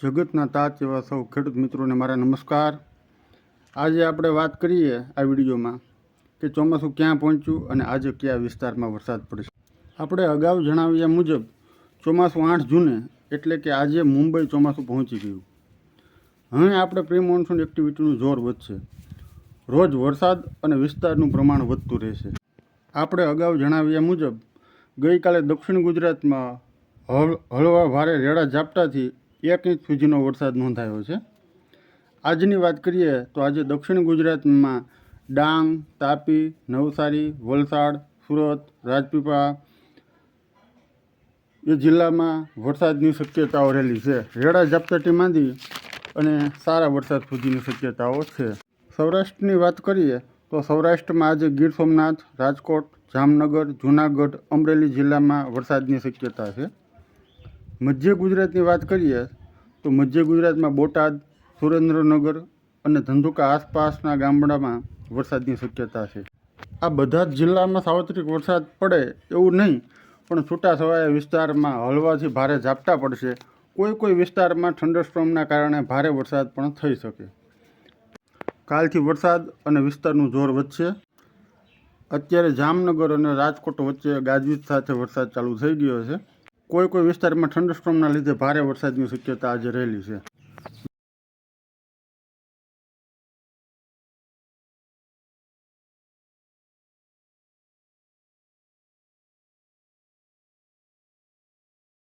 જગતના તાત એવા સૌ ખેડૂત મિત્રોને મારા નમસ્કાર. આજે આપણે વાત કરીએ આ વિડીયોમાં કે ચોમાસું ક્યાં પહોંચ્યું અને આજે કયા વિસ્તારમાં વરસાદ પડશે. આપણે અગાઉ જણાવ્યા મુજબ ચોમાસું આઠ જૂને એટલે કે આજે મુંબઈ ચોમાસું પહોંચી ગયું. હવે આપણે પ્રી મોન્સૂન એક્ટિવિટીનું જોર વધશે. રોજ વરસાદ અને વિસ્તારનું પ્રમાણ વધતું રહેશે. આપણે અગાઉ જણાવ્યા મુજબ ગઈકાલે દક્ષિણ ગુજરાતમાં હળ, હળવા ભારે રેડા ઝાપટાથી એક ઇંચ સુધીનો વરસાદ નોંધાયો છે. આજની વાત કરીએ તો આજે દક્ષિણ ગુજરાતમાં ડાંગ, તાપી, નવસારી, વલસાડ, સુરત, રાજપીપળા એ જિલ્લામાં વરસાદની શક્યતાઓ રહેલી છે. રેડા, ઝાપટાટી માંડી અને સારા વરસાદ સુધીની શક્યતાઓ છે. સૌરાષ્ટ્રની વાત કરીએ તો સૌરાષ્ટ્રમાં આજે ગીર સોમનાથ, રાજકોટ, જામનગર, જૂનાગઢ, અમરેલી જિલ્લામાં વરસાદની શક્યતા છે. મધ્ય ગુજરાતની વાત કરીએ, તો મધ્ય ગુજરાતમાં બોટાદ, સુરેન્દ્રનગર અને ધંધુકા આસપાસના ગામડામાં વરસાદની શક્યતા છે. આ બધા જ જિલ્લામાં સાર્વત્રિક વરસાદ પડે એવું નહીં, પણ છૂટાછવાયા વિસ્તારમાં હળવાથી ભારે ઝાપટા પડશે. કોઈ કોઈ વિસ્તારમાં થંડરસ્ટોમના કારણે ભારે વરસાદ પણ થઈ શકે. કાલથી વરસાદ અને વિસ્તારનું જોર વધશે. અત્યારે જામનગર અને રાજકોટ વચ્ચે ગાજવીજ સાથે વરસાદ ચાલુ થઈ ગયો છે. કોઈ કોઈ વિસ્તારમાં થંડરસ્ટોમના લીધે ભારે વરસાદની શક્યતા આજે રહેલી છે.